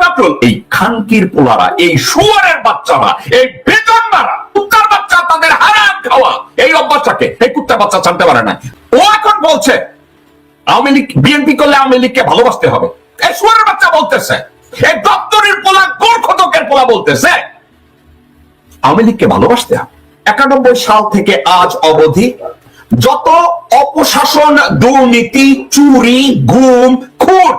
ফখরুল এই খানকির পোলারা, এই বাচ্চারা, এই বেতন মারা কুত্তার বাচ্চা, তাদের হারাম খাওয়া, এই অভ্যাসটাকে এই বাচ্চা পারে না ও এখন বলছে, আওয়ামী লীগ, বিএনপি করলে আওয়ামী লীগকে ভালোবাসতে হবে। এই বাচ্চা বলতেছে, এই দপ্তরের পোলা গোর্খতকের পোলা বলতেছে, আওয়ামী লীগকে ভালোবাসতে হবে। একানব্বই সাল থেকে আজ অবধি যত অপশাসন, দুর্নীতি, চুরি, গুম, খুন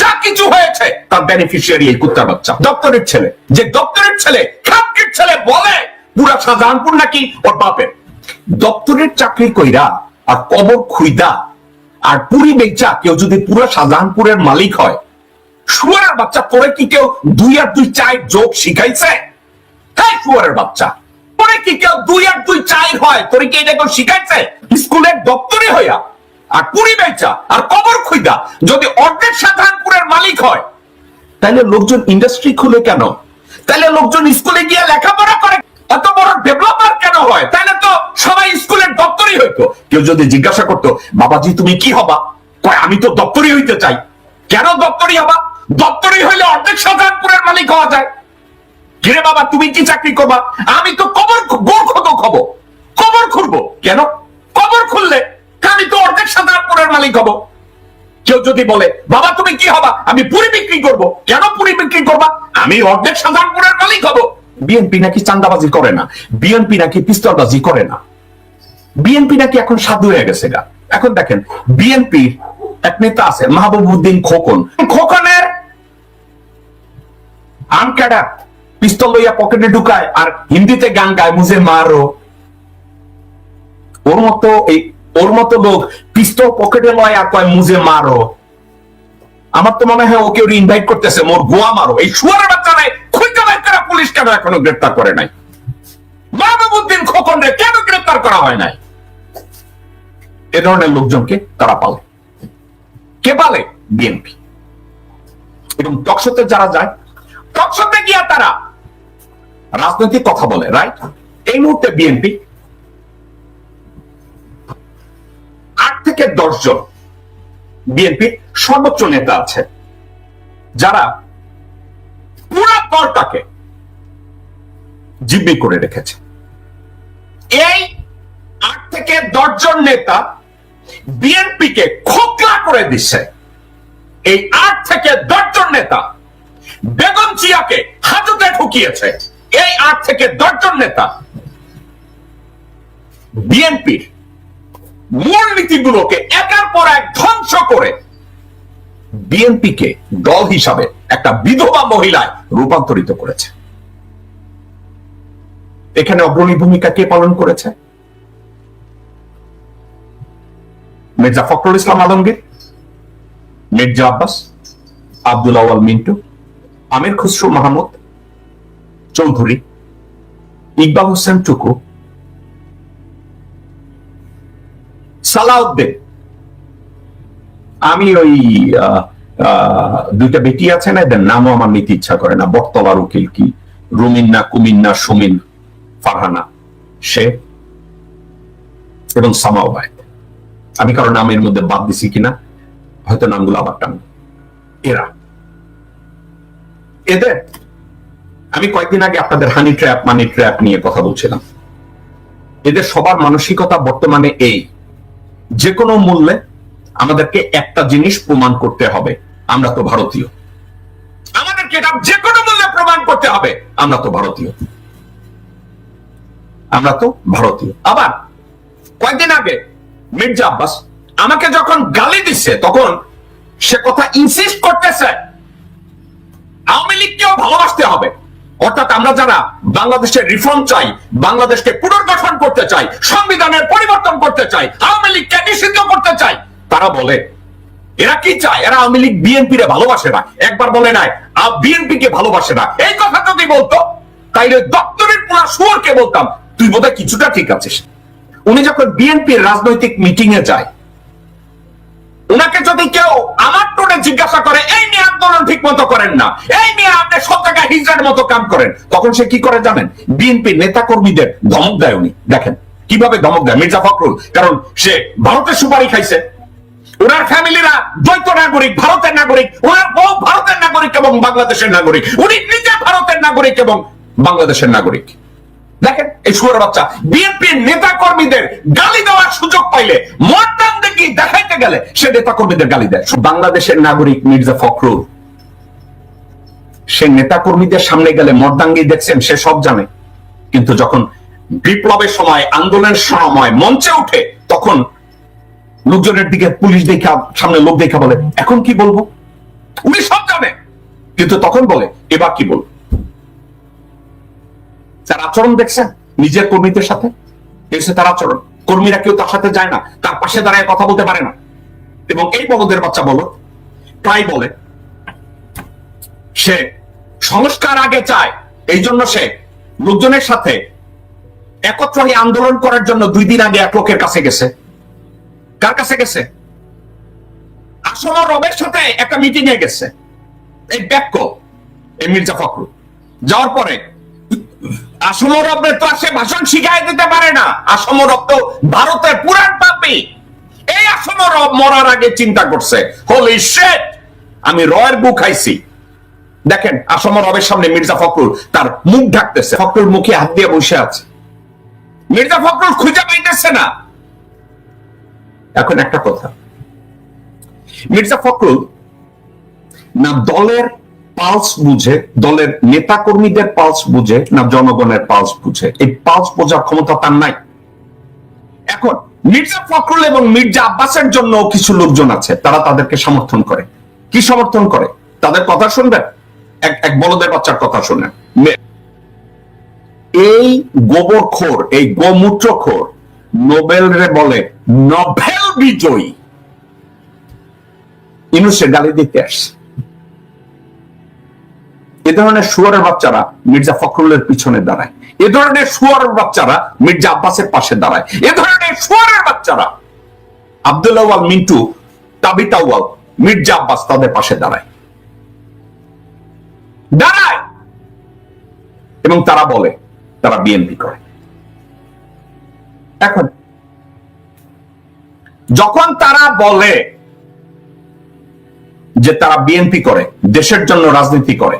যা কিছু হয়েছে, তার বেনিফিশিয়ারি এই বাচ্চা। দপ্তরের ছেলে। যে দপ্তরের ছেলে খাপকির ছেলে বলে, পুরা শাহজাহানপুর নাকি ওর বাপের। দপ্তরের চাকরি কইরা আর কবর খুইদা আর পুরি বেচা কেউ যদি পুরো শাহজাহানপুরের মালিক হয়, শুয়ারের বাচ্চা তোরে কি কেউ দুই আর দুই চার যোগ শিখাইছে? হ্যাঁ শুয়ারের বাচ্চা। পরে কি কেউ দুই আর দুই চার হয় তোরে কি এটা কেউ শিখাইছে? স্কুলের দপ্তরে হইয়া আর পুরি বেচা আর কবর খুইদা। যদি অর্ধেক শাহজাহানপুরের মালিক হয় তাহলে লোকজন ইন্ডাস্ট্রি খুলে কেন? তাহলে লোকজন স্কুলে গিয়ে লেখাপড়া করে। এত বড় ডেভেলপার কেন হয়? তাহলে তো সবাই স্কুলের দপ্তরই হইতো। কেউ যদি জিজ্ঞাসা করতো, বাবাজি, তুমি কি হবা? কয়, আমি তো দপ্তরই হইতে চাই। কেন দপ্তরই হবা? দপ্তরই হইলে অর্ধেক সাধারণপুরের মালিক হওয়া যায়। কিরে বাবা, তুমি কি চাকরি করবা? আমি তো কবর গোর খত খব কবর খুলবো? কেন? কবর খুললে আমি তো অর্ধেক শাহজাহানপুরের মালিক হব। কেউ যদি বলে, বাবা, তুমি কি হবা? আমি পুরি বিক্রি করব। কেন পুরি বিক্রি করবা? আমি অর্ধেক শাহজাহানপুরের মালিক হব। বিএনপি নাকি চান্দাবাজি করে না? বিএনপি নাকি পিস্তলবাজি করে না? বিএনপি নাকি এখন সাধু হয়ে গেছে গা। এখন দেখেন বিএনপি এক নেতা আছে মাহবুবুদ্দিন খোকন। খোকনের আনকাডা পিস্তল লইয়া পকেটে ঢুকায় আর হিন্দিতে গান গায়, মুঝে মারো। ওর মতো এই ওর মতো লোক পিস্তল পকেটে লয় আর কয় মুঝে মারো। আমার তো মনে হয় ওকে ওর ইনভাইট করতেছে, মোর গোয়া মারো। এই শুয়ারের বাচ্চারাই খুঁজতে বাইর করা পুলিশ কেন এখনও গ্রেপ্তার করে নাই? মাহবুবুদ্দিন খোকন রে কেন গ্রেপ্তার করা হয় নাই? এ ধরনের লোকজনকে তারা পালে। কে পালে? বিএনপি এবং টকশোতে যারা যায়, টকশোতে গিয়া তারা রাজনৈতিক কথা বলে রাইট এই মুহূর্তে বিএনপি আট থেকে দশ জন বিএনপির সর্বোচ্চ নেতা আছে, যারা পুরা দলটাকে জিম্মি করে রেখেছে। এই আট থেকে দশ জন নেতা বিএনপিকে খোকলা করে দিচ্ছে। এই আট থেকে দশ জন নেতা বেগম জিয়াকে হাজতে ঢুকিয়েছে এই আট থেকে দশ জন নেতা বিএনপির মূল নীতিগুলোকে একের পর এক ধ্বংস করে বিএনপিকে দল হিসাবে একটা বিধবা মহিলায় রূপান্তরিত করেছে। এখানে অগ্রণী ভূমিকা কে পালন করেছে? মির্জা ফখরুল ইসলাম আলমগীর, মির্জা আব্বাস, আব্দুল আওয়াল মিন্টু, আমির খুসরু মাহমুদ, চৌধুরী, ইকবাল হোসেন টুকু সালাউদ্দিন। আমি ওই দুইটা বেটি আছে না, এদের নামও আমার নিতে ইচ্ছা করে না। বটতলার উকিল কি? রুমিন্না, কুমিন্না, সুমিন, ফারহানা। সে এবং সামাওবায় আমি কারও নামের মধ্যে বাদ দিছি কিনা, হয়তো নামগুলো আবার টান এরা। এদের। আমি কয়েকদিন আগে আপনাদের হানি ট্র্যাপ মানি ট্র্যাপ নিয়ে কথা বলছিলাম। এদের সবার মানসিকতা বর্তমানে এই। যে কোনো মূল্যে আমাদেরকে একটা জিনিস প্রমাণ করতে হবে, আমরা তো ভারতীয়। আমাদেরকে এটা যে কোনো মূল্যে প্রমাণ করতে হবে, আমরা তো ভারতীয়। আমরা তো ভারতীয়। আবার কয়েকদিন আগে মির্জা আব্বাস আমাকে যখন গালি দিচ্ছে, তখন সে কথা ইনসিস্ট করতেছে, আওয়ামী লীগকেও ভালোবাসতে হবে। অর্থাৎ আমরা যারা বাংলাদেশের রিফর্ম চাই, বাংলাদেশকে পুনর্গঠন করতে চাই, সংবিধানের পরিবর্তন করতে চাই, আওয়ামী লীগকে নিষিদ্ধ করতে চাই, তারা বলে, এরা কি চায়? এরা আওয়ামী লীগ বিএনপি রে ভালোবাসে না। একবার বলে নাই বিএনপি কে ভালোবাসে না। এই কথা যদি বলতো, তাইলে দপ্তরের পুরা সুরকে বলতাম, তুই বোধহয় কিছুটা ঠিক আছিস। উনি যখন বিএনপির রাজনৈতিক মিটিং এ যায় ওনাকে যদি কেউ আমার টোনে জিজ্ঞাসা করে, এই নিয়ে আন্দোলন ঠিক মতো করেন না, এই নিয়ে আপনি জায়গায় হিজড়ার মতো কাম করেন, তখন সে কি করে জানেন? বিএনপি নেতা কর্মীদের ধমক দেয় উনি। দেখেন, কীভাবে ধমক দেয় মির্জা ফখরুল। কারণ সে ভারতের সুপারি খাইছে। ওনার ফ্যামিলিরা দ্বৈত নাগরিক, ভারতের নাগরিক, ওনার বউ ভারতের নাগরিক এবং বাংলাদেশের নাগরিক। উনি নিজে ভারতের নাগরিক এবং বাংলাদেশের নাগরিক। দেখেন এই সুরের বাচ্চা। নেতা কর্মীদের গালি দেওয়ার সুযোগ পাইলে দেখি দেখাইতে গেলে সে নেতা কর্মীদের গালি দেয়। বাংলাদেশের নাগরিক মির্জা ফখরুল। সে নেতা কর্মীদের সামনে গেলে মর্দাঙ্গি দেখছেন, সে সব জানে। কিন্তু যখন বিপ্লবের সময়, আন্দোলনের সময় মঞ্চে উঠে, তখন লোকজনের দিকে পুলিশ দেখা, সামনে লোক দেখা বলে, এখন কি বলব? উনি সব জানে। কিন্তু তখন বলে, এবার কি বলব? তার আচরণ দেখছেন নিজের কর্মীদের সাথে? হচ্ছে তার আচরণ। কর্মীরা কেউ তার সাথে যায় না, তার পাশে দাঁড়ায় কথা বলতে পারে না। এবং এই বলদের বাচ্চা বলো, প্রায় বলে, সে সংস্কার আগে চায়, এই জন্য সে লোকজনের সাথে একত্র হয়ে আন্দোলন করার জন্য দুই দিন আগে এক লোকের কাছে গেছে। কার কাছে গেছে? আসম রবের সাথে একটা মিটিং এ গেছে। এই ব্যাক্য এই মির্জা ফখরুল। যাওয়ার পরে আসম রবের তো সে ভাষণ শিখাই দিতে পারে না। আসম রব তো ভারতের পুরান পাপি। এই আসম রব মরার আগে চিন্তা করছে হোলি শেট আমি রয়ের বুক খাইছি। দেখেন সামনে মির্জা ফখরুল তার মুখ ঢাকতেছে। ফখরুল মুখে হাত দিয়ে বসে আছে। মির্জা ফখরুল খুঁজে পাইতেছে না। এখন একটা কথা। মির্জা ফখরুল না দলের পালস বুঝে, দলের নেতা কর্মীদের পালস বুঝে না জনগণের পালস বুঝে? এই পালস বোঝার ক্ষমতা তার নাই। এখন মির্জা ফখরুল এবং মির্জা আব্বাসের জন্য কিছু লোকজন আছে, তারা তাদেরকে সমর্থন করে। কি সমর্থন করে? তাদের কথা শুনবেন? এক এক বলদের বাচ্চার কথা শুনেন এই গোবরখোর, এই গোমূত্রখোর নোবেল রে বলে, নোবেল বিজয়ী। ইনুসে গালি দিতে আসছে। এ ধরনের সুয়ারের বাচ্চারা মির্জা ফখরুলের পিছনে দাঁড়ায়। এ ধরনের সুয়ারের বাচ্চারা মির্জা আব্বাসের পাশে দাঁড়ায়। এ ধরনের সুয়ারের বাচ্চারা আব্দুল্লাহ মিন্টু তাবিতাওয়াল মির্জা আব্বাস তাদের পাশে দাঁড়ায়। দাঁড়ায়! এবং তারা বলে, তারা বিএনপি করে। এখন, যখন তারা বলে যে তারা বিএনপি করে, দেশের জন্য রাজনীতি করে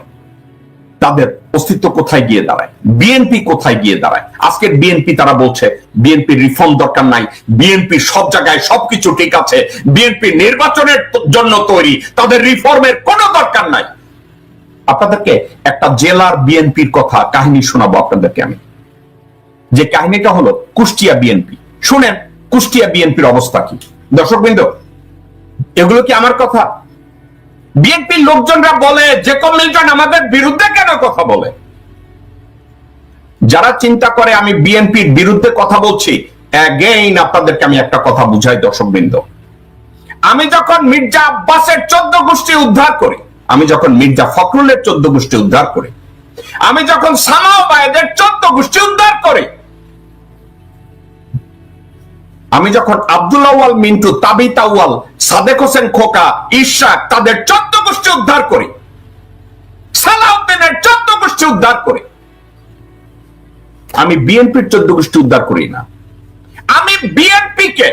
তাদের অস্তিত্ব কোথায় গিয়ে দাঁড়ায়? বিএনপি কোথায় গিয়ে দাঁড়ায়? আজকের বিএনপি তারা বলছে বিএনপি রিফর্ম দরকার নাই বিএনপি সব জায়গায় সবকিছু ঠিক আছে বিএনপি নির্বাচনের জন্য তৈরি, তাদের রিফর্মের কোনো দরকার নাই। আপনাদেরকে একটা জেলার বিএনপির কথা, কাহিনী শোনাবো আপনাদেরকে আমি। যে কাহিনীটা হলো কুষ্টিয়া বিএনপি শুনেন, কুষ্টিয়া বিএনপির অবস্থা কি? দর্শক দর্শকবৃন্দ, এগুলো কি আমার কথা? বিএনপির লোকজনরা বলে যে কমিশন আমাদের বিরুদ্ধে কেন কথা বলে? যারা চিন্তা করে, আমি বিএনপির বিরুদ্ধে কথা বলছি অ্যাগেইন আপনাদেরকে আমি একটা কথা বুঝাই, দর্শকবৃন্দ। আমি যখন মির্জা আব্বাসের চোদ্দ গোষ্ঠী উদ্ধার করি, আমি যখন মির্জা ফখরুলের চোদ্দ গোষ্ঠী উদ্ধার করি, আমি যখন সামাও বায়েদের চোদ্দ গোষ্ঠী উদ্ধার করি আমি যখন আব্দুল্লাওয়াল মিন্টু তাবিতাওয়াল সাদেক হোসেন খোকা, ইশাক, তাদের চোদ্দ গোষ্ঠী উদ্ধার করি। সালাউদ্দিনের চোদ্দ গোষ্ঠী উদ্ধার করি। আমি বিএনপির চোদ্দ গোষ্ঠী উদ্ধার করি না। আমি বিএনপি কে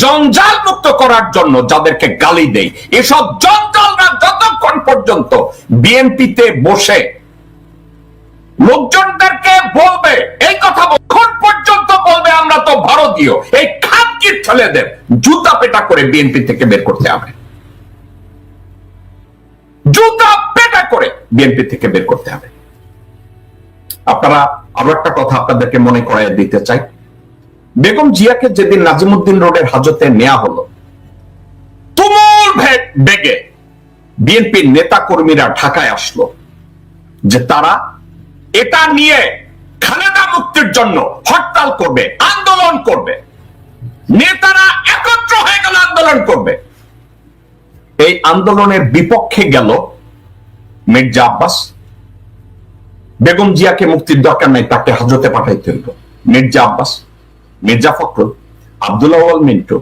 জঞ্জাল মুক্ত করার জন্য যাদেরকে গালি দেই, এসব জঞ্জালরা যতক্ষণ পর্যন্ত বিএনপিতে বসে, লোকজনদেরকে বলবে, এই কথা পর্যন্ত বলবে আমরা তো ভারতীয়। এই খাতকির ছেলেদের জুতা পেটা করে বিএনপি থেকে বের করতে হবে। জুতা পেটা করে বিএনপি থেকে বের করতে হবে। আপনারা আরও একটা কথা আপনাদেরকে মনে করাই দিতে চাই। বেগম জিয়াকে যেদিন নাজিমুদ্দিন রোডের হাজতে নেওয়া হলো, তুমুল বেগে বিএনপির নেতা কর্মীরা ঢাকায় আসলো যে তারা এটা নিয়ে মুক্তির জন্য হরতাল করবে, আন্দোলন করবে। নেতারা একত্র হয়ে গেল, আন্দোলন করবে। এই আন্দোলনের বিপক্ষে গেল মির্জা আব্বাস। বেগম জিয়াকে মুক্তির দরকার নাই, তাকে হাজতে পাঠাইতে হইল মির্জা আব্বাস, মির্জা ফখরুল আব্দুল্লাহ মিন্টু,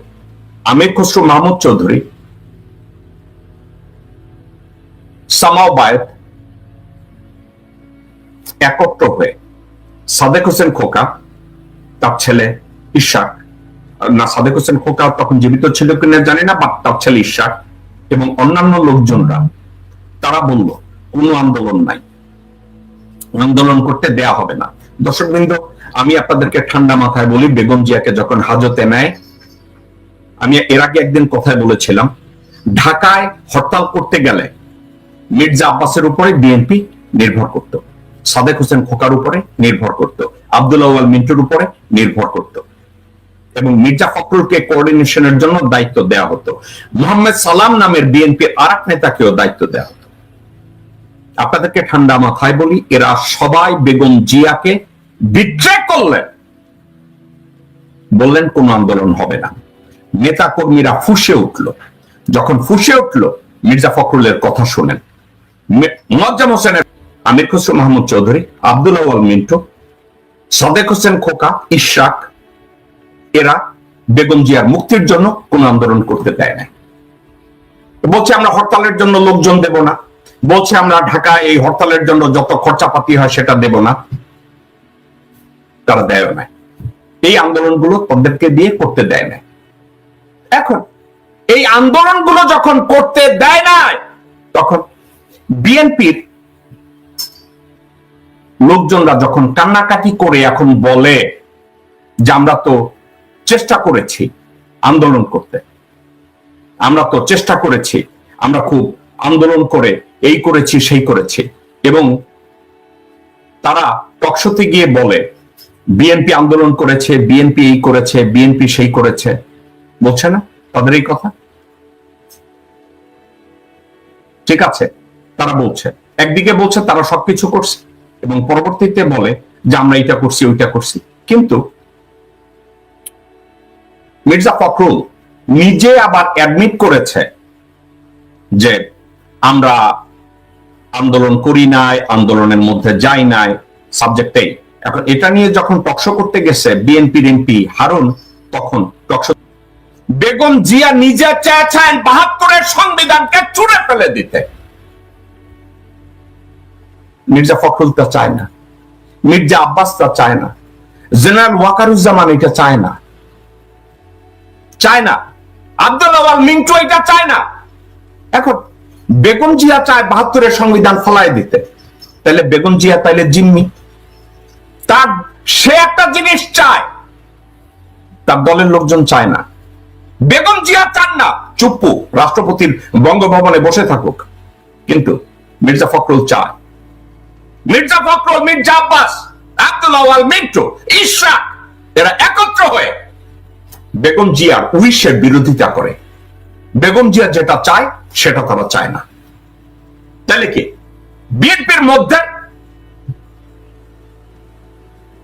আমির খসরু মাহমুদ চৌধুরী, সামাও বায়েত একত্র হয়ে সাদেক হোসেন খোকা, তার ছেলে ইশাক। না, সাদেক হোসেন খোকা তখন জীবিত ছিল কিনা জানি না বাট তার ছেলে ইশাক এবং অন্যান্য লোকজনরা, তারা বলল, কোনো আন্দোলন নাই। আন্দোলন করতে দেয়া হবে না। দর্শক বৃন্দ আমি আপনাদেরকে ঠান্ডা মাথায় বলি, বেগম জিয়াকে যখন হাজতে নেয়, আমি এর আগে একদিন কথায় বলেছিলাম, ঢাকায় হরতাল করতে গেলে মির্জা আব্বাসের উপরে বিএনপি নির্ভর করত। সাদেক হোসেন খোকার উপরে নির্ভর করত, আব্দুল আওয়াল মিন্টুর উপরে নির্ভর করত এবং মির্জা ফখরুলকে কোঅর্ডিনেশনের জন্য দায়িত্ব দেওয়া হতো। মোহাম্মদ সালাম নামের বিএনপি আর এক নেতাকেও দায়িত্ব দেওয়া হতো। আপনাদেরকে ঠান্ডা মাথায় বলি, এরা সবাই বেগম জিয়াকে বিট্রে করলেন। বললেন, কোন আন্দোলন হবে না। নেতা কর্মীরা ফুসে উঠল। যখন ফুসে উঠল, মির্জা ফখরুলের কথা শুনেন। মোয়াজ্জেম হোসেনের আমির খসরু মাহমুদ চৌধুরী, আব্দুল আওয়াল মিন্টু, সাদেক হোসেন খোকা, ইশরাক, এরা বেগম জিয়ার মুক্তির জন্য কোন আন্দোলন করতে দেয় না বলছে আমরা হরতালের জন্য লোকজন দেব না। বলছে আমরা ঢাকা এই হরতালের জন্য যত খরচাপাতি হয় সেটা দেব না। তারা দেয় না এই আন্দোলনগুলো তাদেরকে দিয়ে করতে দেয় না এখন এই আন্দোলনগুলো যখন করতে দেয় না তখন বিএনপির লোকজনরা যখন কান্নাকাটি করে এখন বলে যে আমরা তো চেষ্টা করেছি আন্দোলন করতে, আমরা তো চেষ্টা করেছি, আমরা খুব আন্দোলন করে এই করেছি, সেই করেছি এবং তারা টকশোতে গিয়ে বলে, বিএনপি আন্দোলন করেছে, বিএনপি এই করেছে, বিএনপি সেই করেছে। বলছে না তাদের এই কথা? ঠিক আছে, তারা বলছে। একদিকে বলছে তারা সবকিছু করছে। এবং পরবর্তীতে বলে যে, আমরা এটা করছি, ওইটা করছি। কিন্তু মির্জা ফখরুল নিজে আবার অ্যাডমিট করেছে যে, আমরা আন্দোলন করি নাই, আন্দোলনের মধ্যে যাই নাই সাবজেক্টেই এখন এটা নিয়ে যখন টকশো করতে গেছে বিএনপির এমপি হারুন, তখন টকশো বেগম জিয়া নিজে চেয়েছেন বাহাত্তরের সংবিধানকে চুড়ে ফেলে দিতে। মির্জা ফখরুল তা চায় না। মির্জা আব্বাস তা চায় না। জেনারেল ওয়াকারুজ্জামান এটা চায় না। চায় না। আব্দুল আওয়াল মিন্টু এটা চায় না। এখন বেগম জিয়া চায় বাহাত্তরের সংবিধান ফলাই দিতে। তাহলে বেগম জিয়া তাইলে জিম্মি। তার সে একটা জিনিস চায়, তার দলের লোকজন চায় না। বেগম জিয়া চান না। চুপ্পু, রাষ্ট্রপতির বঙ্গভবনে বসে থাকুক। কিন্তু মির্জা ফখরুল চায়। মির্জা ফখরুল, মির্জা আব্বাস, আব্দুল আওয়াল মিন্টু, ইশরাক, এরা একত্র হয়ে বেগম জিয়ার উইশের বিরোধিতা করে। বেগম জিয়া যেটা চায়, সেটা তারা চায় না। তাহলে কি? বিএনপির মধ্যে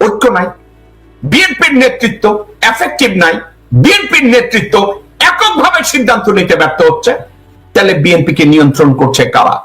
ঐক্য নাই, বিএনপির নেতৃত্ব এফেক্টিভ নাই, বিএনপির নেতৃত্ব এককভাবে সিদ্ধান্ত নিতে ব্যর্থ হচ্ছে। তাহলে বিএনপিকে নিয়ন্ত্রণ করছে কারা?